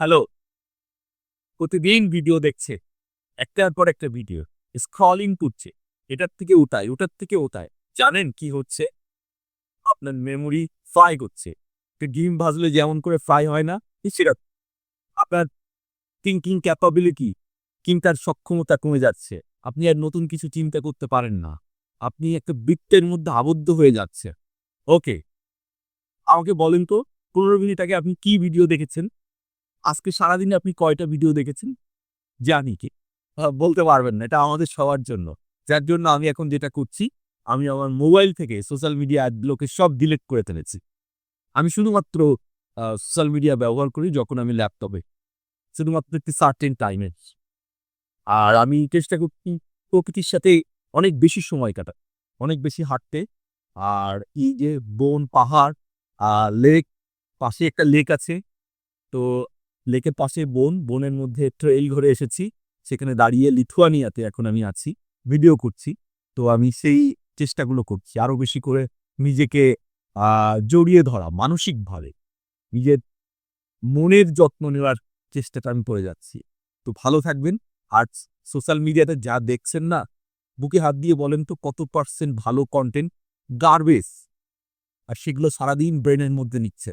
Hello. প্রতিদিন video দেখছে, একটার পর একটা ভিডিও স্ক্রলিং করছে, এটার থেকে ওটায়, ওটার থেকে ওটায়। জানেন কি হচ্ছে? আপনার মেমোরি ফ্রাই করছে। একটা ডিম ভাজলে যেমন করে ফ্রাই হয় না সেটা আপনার থিঙ্কিং ক্যাপাবিলিটি চিন্তার সক্ষমতা কমে যাচ্ছে। আপনি আর নতুন কিছু চিন্তা করতে পারেন না। আপনি একটা বৃত্তের মধ্যে আবদ্ধ হয়ে যাচ্ছে ওকে আমাকে বলেন তো, পনেরো মিনিট আগে আপনি কি ভিডিও দেখেছেন? আজকে সারাদিনে আপনি কয়টা ভিডিও দেখেছেন? জানি কি। বলতে পারবেন না, এটা আমাদের সবার জন্য। যার জন্য আমি এখন যেটা করছি, আমি আমার মোবাইল থেকে সোশ্যাল মিডিয়া অ্যাডগুলোকে সব ডিলিট করে ফেলেছি। আমি শুধুমাত্র সোশ্যাল মিডিয়া ব্যবহার করি যখন আমি ল্যাপটপে শুধুমাত্র একটি সার্টেন টাইমে আর আমি চেষ্টা করছি প্রকৃতির সাথে অনেক বেশি সময় কাটা অনেক বেশি হাঁটতে। আর এই যে বন, পাহাড় লেক পাশে একটা লেক আছে। তো লেকের পাশে বন, বনের মধ্যে ট্রেইল ঘরে এসেছি। সেখানে দাঁড়িয়ে লিথুয়ানিয়াতে এখন আমি আছি, ভিডিও করছি। তো আমি সেই চেষ্টাগুলো করছি, আরও বেশি করে নিজেকে জড়িয়ে ধরা মানসিকভাবে। নিজের মনের যত্ন নেওয়ার চেষ্টাটা আমি করে যাচ্ছি। তো ভালো থাকবেন। আর সোশ্যাল মিডিয়াতে যা দেখছেন না, বুকে হাত দিয়ে বলেন তো কত পার্সেন্ট ভালো কন্টেন্ট গার্বেজ আর সেগুলো সারাদিন ব্রেনের মধ্যে নিচ্ছে।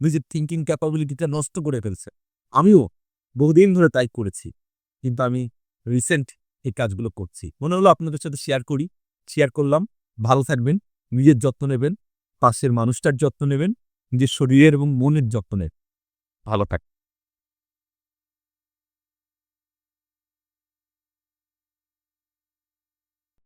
নিজের থিঙ্কিং ক্যাপাবিলিটিটা নষ্ট করে ফেলছে। আমিও বহুদিন ধরে তাই করেছি, কিন্তু আমি রিসেন্ট এই কাজগুলো করছি। মনে হলো আপনাদের সাথে শেয়ার করি শেয়ার করলাম, ভালো থাকবেন, নিজের যত্ন নেবেন, পাশের মানুষটার যত্ন নেবেন, নিজের শরীরের এবং মনের যত্ন নেবেন। ভালো থাক